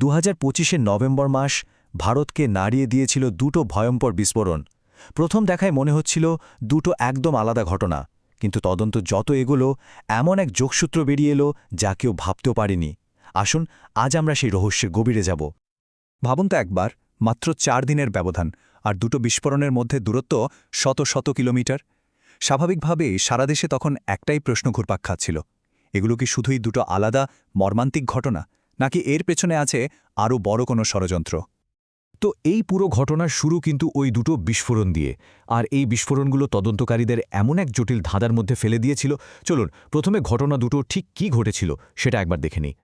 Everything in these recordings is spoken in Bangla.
দু হাজার নভেম্বর মাস ভারতকে নাড়িয়ে দিয়েছিল দুটো ভয়ঙ্কর বিস্ফোরণ। প্রথম দেখায় মনে হচ্ছিল দুটো একদম আলাদা ঘটনা, কিন্তু তদন্ত যত এগোলো, এমন এক যোগসূত্র বেরিয়ে এলো যা কেউ ভাবতেও পারেনি। আসুন, আজ আমরা সেই রহস্যের গভীরে যাব। ভাবুন তো একবার, মাত্র চার দিনের ব্যবধান, আর দুটো বিস্ফোরণের মধ্যে দূরত্ব শত শত কিলোমিটার? স্বাভাবিকভাবে সারা দেশে তখন একটাই প্রশ্ন ঘুরপাক খাচ্ছিল। এগুলো কি শুধুই দুটো আলাদা মর্মান্তিক ঘটনা? নাকি এর পেছনে আছে আরও বড় কোনো ষড়যন্ত্র? তো এই পুরো ঘটনার শুরু কিন্তু ওই দুটো বিস্ফোরণ দিয়ে। আর এই বিস্ফোরণগুলো তদন্তকারীদের এমন এক জটিল ধাঁধার মধ্যে ফেলে দিয়েছিল। চলুন, প্রথমে ঘটনা দুটো ঠিক কি ঘটেছিল সেটা একবার দেখে নিই।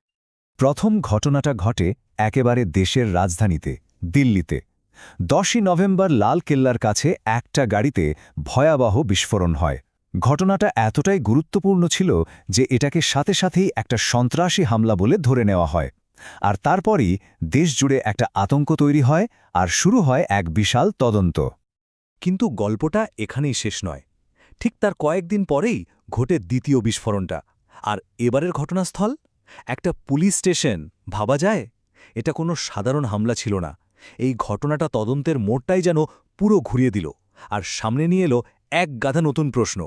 প্রথম ঘটনাটা ঘটে একেবারে দেশের রাজধানীতে, দিল্লিতে। দশই নভেম্বর লাল কেল্লার কাছে একটা গাড়িতে ভয়াবহ বিস্ফোরণ হয়। ঘটনাটা এতটাই গুরুত্বপূর্ণ ছিল যে এটাকে সাথে সাথেই একটা সন্ত্রাসী হামলা বলে ধরে নেওয়া হয়। আর তারপরই দেশজুড়ে একটা আতঙ্ক তৈরি হয় আর শুরু হয় এক বিশাল তদন্ত। কিন্তু গল্পটা এখানেই শেষ নয়। ঠিক তার কয়েকদিন পরেই ঘটে দ্বিতীয় বিস্ফোরণটা। আর এবারের ঘটনাস্থল? একটা পুলিশ স্টেশন, ভাবা যায়? এটা কোনো সাধারণ হামলা ছিল না। এই ঘটনাটা তদন্তের মোড়টাই যেন পুরো ঘুরিয়ে দিল। আর সামনে নিয়ে এলো এক গাধা নতুন প্রশ্ন।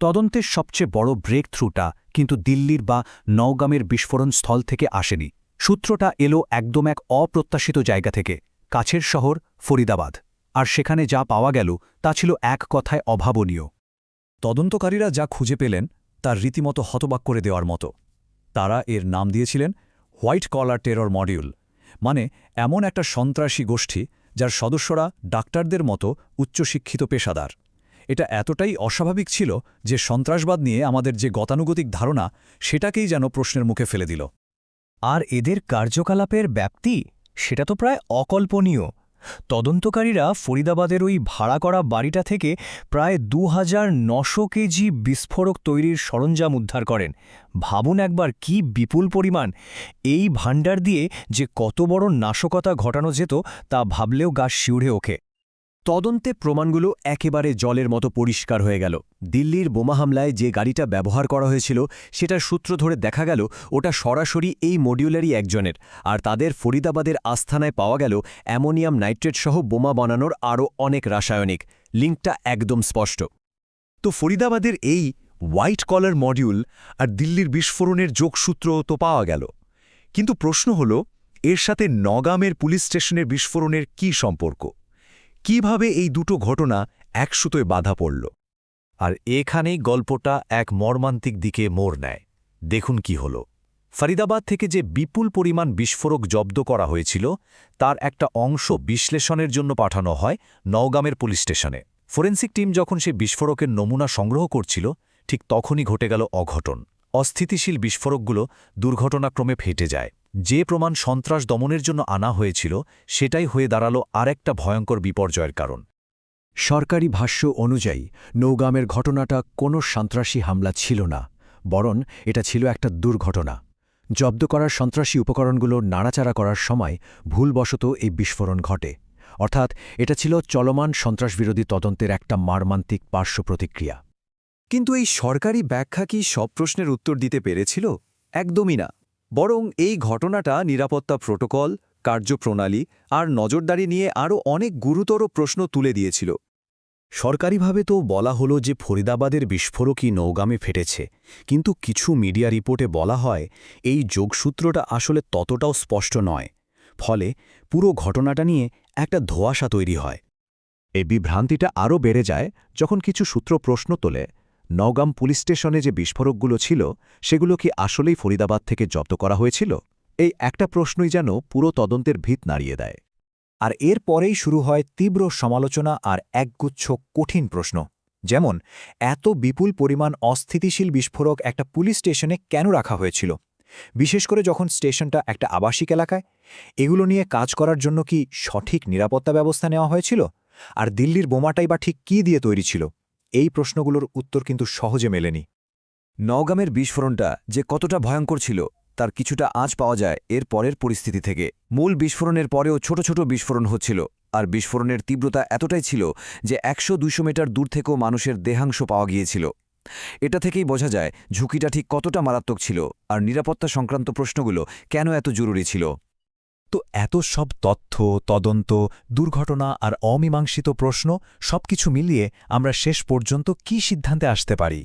তদন্তের সবচেয়ে বড় ব্রেক থ্রুটা কিন্তু দিল্লির বা নওগামের বিস্ফোরণ স্থল থেকে আসেনি। সূত্রটা এলো একদম এক অপ্রত্যাশিত জায়গা থেকে, কাছের শহর ফরিদাবাদ। আর সেখানে যা পাওয়া গেল তা ছিল এক কথায় অভাবনীয়। তদন্তকারীরা যা খুঁজে পেলেন তার রীতিমতো হতবাক করে দেওয়ার মতো। তারা এর নাম দিয়েছিলেন হোয়াইট কলার টেরর মডিউল মানে এমন একটা সন্ত্রাসী গোষ্ঠী যার সদস্যরা ডাক্তারদের মতো উচ্চশিক্ষিত পেশাদার। এটা এতটাই অস্বাভাবিক ছিল যে সন্ত্রাসবাদ নিয়ে আমাদের যে গতানুগতিক ধারণা, সেটাকেই যেন প্রশ্নের মুখে ফেলে দিল। আর এদের কার্যকলাপের ব্যাপ্তি, সেটা তো প্রায় অকল্পনীয়। তদন্তকারীরা ফরিদাবাদের ওই ভাড়া করা বাড়িটা থেকে প্রায় দু কেজি বিস্ফোরক তৈরির সরঞ্জাম উদ্ধার করেন। ভাবুন একবার কি বিপুল পরিমাণ। এই ভাণ্ডার দিয়ে যে কত বড় নাশকতা ঘটানো যেত, তা ভাবলেও গা শিউড়ে ওঠে। তদন্তে প্রমাণগুলো একেবারে জলের মতো পরিষ্কার হয়ে গেল। দিল্লির বোমা হামলায় যে গাড়িটা ব্যবহার করা হয়েছিল, সেটার সূত্র ধরে দেখা গেল, ওটা সরাসরি এই মডিউলারই একজনের। আর তাদের ফরিদাবাদের আস্থানায় পাওয়া গেল, অ্যামোনিয়াম নাইট্রেট সহ বোমা বানানোর আরও অনেক রাসায়নিক। লিঙ্কটা একদম স্পষ্ট। তো ফরিদাবাদের এই হোয়াইট কলার মডিউল আর দিল্লির বিস্ফোরণের যোগসূত্র তো পাওয়া গেল। কিন্তু প্রশ্ন হল, এর সাথে নগামের পুলিশ স্টেশনের বিস্ফোরণের কি সম্পর্ক? কীভাবে এই দুটো ঘটনা একসুতোয় বাধা পড়ল? আর এখানেই গল্পটা এক মর্মান্তিক দিকে মোড় নেয়। দেখুন কি হল। ফরিদাবাদ থেকে যে বিপুল পরিমাণ বিস্ফোরক জব্দ করা হয়েছিল, তার একটা অংশ বিশ্লেষণের জন্য পাঠানো হয় নওগামের পুলিশ স্টেশনে। ফোরেন্সিক টিম যখন সে বিস্ফোরকের নমুনা সংগ্রহ করছিল, ঠিক তখনই ঘটে গেল অঘটন। অস্থিতিশীল বিস্ফোরকগুলো দুর্ঘটনাক্রমে ফেটে যায়। যে প্রমাণ সন্ত্রাস দমনের জন্য আনা হয়েছিল, সেটাই হয়ে দাঁড়াল আরেকটা ভয়ঙ্কর বিপর্যয়ের কারণ। সরকারি ভাষ্য অনুযায়ী, নৌগামের ঘটনাটা কোনো সন্ত্রাসী হামলা ছিল না, বরং এটা ছিল একটা দুর্ঘটনা। জব্দ করার সন্ত্রাসী উপকরণগুলো নাড়াচাড়া করার সময় ভুলবশত এই বিস্ফোরণ ঘটে। অর্থাৎ এটা ছিল চলমান সন্ত্রাসবিরোধী তদন্তের একটা মারমান্তিক পার্শ্ব প্রতিক্রিয়া। কিন্তু এই সরকারি ব্যাখ্যা কি সব প্রশ্নের উত্তর দিতে পেরেছিল? একদমই না। বরং এই ঘটনাটা নিরাপত্তা প্রোটোকল, কার্যপ্রণালী আর নজরদারি নিয়ে আরও অনেক গুরুতর প্রশ্ন তুলে দিয়েছিল। সরকারিভাবে তো বলা হলো যে ফরিদাবাদের বিস্ফোরকই নৌগামে ফেটেছে, কিন্তু কিছু মিডিয়া রিপোর্টে বলা হয় এই যোগসূত্রটা আসলে ততটাও স্পষ্ট নয়। ফলে পুরো ঘটনাটা নিয়ে একটা ধোয়াশা তৈরি হয়। এই বিভ্রান্তিটা আরও বেড়ে যায় যখন কিছু সূত্র প্রশ্ন তোলে নওগাম পুলিশ স্টেশনে যে বিস্ফোরকগুলো ছিল, সেগুলো কি আসলেই ফরিদাবাদ থেকে জব্দ করা হয়েছিল? এই একটা প্রশ্নই যেন পুরো তদন্তের ভিত নাড়িয়ে দেয়। আর এর পরেই শুরু হয় তীব্র সমালোচনা আর একগুচ্ছ কঠিন প্রশ্ন। যেমন, এত বিপুল পরিমাণ অস্থিতিশীল বিস্ফোরক একটা পুলিশ স্টেশনে কেন রাখা হয়েছিল? বিশেষ করে যখন স্টেশনটা একটা আবাসিক এলাকায়, এগুলো নিয়ে কাজ করার জন্য কি সঠিক নিরাপত্তা ব্যবস্থা নেওয়া হয়েছিল? আর দিল্লির বোমাটাই বা ঠিক কী দিয়ে তৈরি ছিল? এই প্রশ্নগুলোর উত্তর কিন্তু সহজে মেলেনি। নওগামের বিস্ফোরণটা যে কতটা ভয়ঙ্কর ছিল, তার কিছুটা আঁচ পাওয়া যায় এর পরের পরিস্থিতি থেকে। মূল বিস্ফোরণের পরেও ছোট ছোট বিস্ফোরণ হচ্ছিল, আর বিস্ফোরণের তীব্রতা এতটাই ছিল যে একশো দুইশো মিটার দূর থেকেও মানুষের দেহাংশ পাওয়া গিয়েছিল। এটা থেকেই বোঝা যায় ঝুঁকিটা ঠিক কতটা মারাত্মক ছিল, আর নিরাপত্তা সংক্রান্ত প্রশ্নগুলো কেন এত জরুরি ছিল। তো এত সব তথ্য, তদন্ত, দুর্ঘটনা আর অমীমাংসিত প্রশ্ন সবকিছু মিলিয়ে আমরা শেষ পর্যন্ত কি সিদ্ধান্তে আসতে পারি?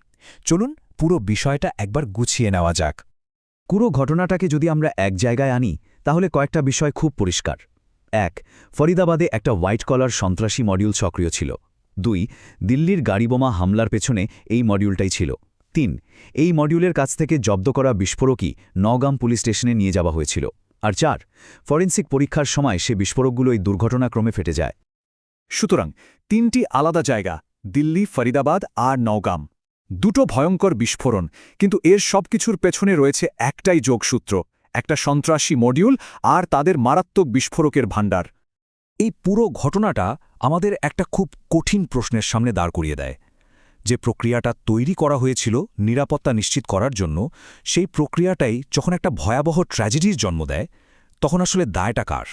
চলুন পুরো বিষয়টা একবার গুছিয়ে নেওয়া যাক। পুরো ঘটনাটাকে যদি আমরা এক জায়গায় আনি, তাহলে কয়েকটা বিষয় খুব পরিষ্কার। এক, ফরিদাবাদে একটা হোয়াইট কলার সন্ত্রাসী মডিউল সক্রিয় ছিল। দুই, দিল্লির গাড়িবোমা হামলার পেছনে এই মডিউলটাই ছিল। তিন, এই মডিউলের কাছ থেকে জব্দ করা বিস্ফোরকই নগাম পুলিশ স্টেশনে নিয়ে যাওয়া হয়েছিল। আর চার, ফরেন্সিক পরীক্ষার সময় সে বিস্ফোরকগুলো এই দুর্ঘটনাক্রমে ফেটে যায়। সুতরাং, তিনটি আলাদা জায়গা, দিল্লি, ফরিদাবাদ আর নওগাম। দুটো ভয়ঙ্কর বিস্ফোরণ, কিন্তু এর সবকিছুর পেছনে রয়েছে একটাই যোগসূত্র, একটা সন্ত্রাসী মডিউল আর তাদের মারাত্মক বিস্ফোরকের ভাণ্ডার। এই পুরো ঘটনাটা আমাদের একটা খুব কঠিন প্রশ্নের সামনে দাঁড় করিয়ে দেয়। যে প্রক্রিয়াটা তৈরি করা হয়েছিল নিরাপত্তা নিশ্চিত করার জন্য, সেই প্রক্রিয়াটাই যখন একটা ভয়াবহ ট্র্যাজেডির জন্ম দেয়, তখন আসলে দায়টা কার?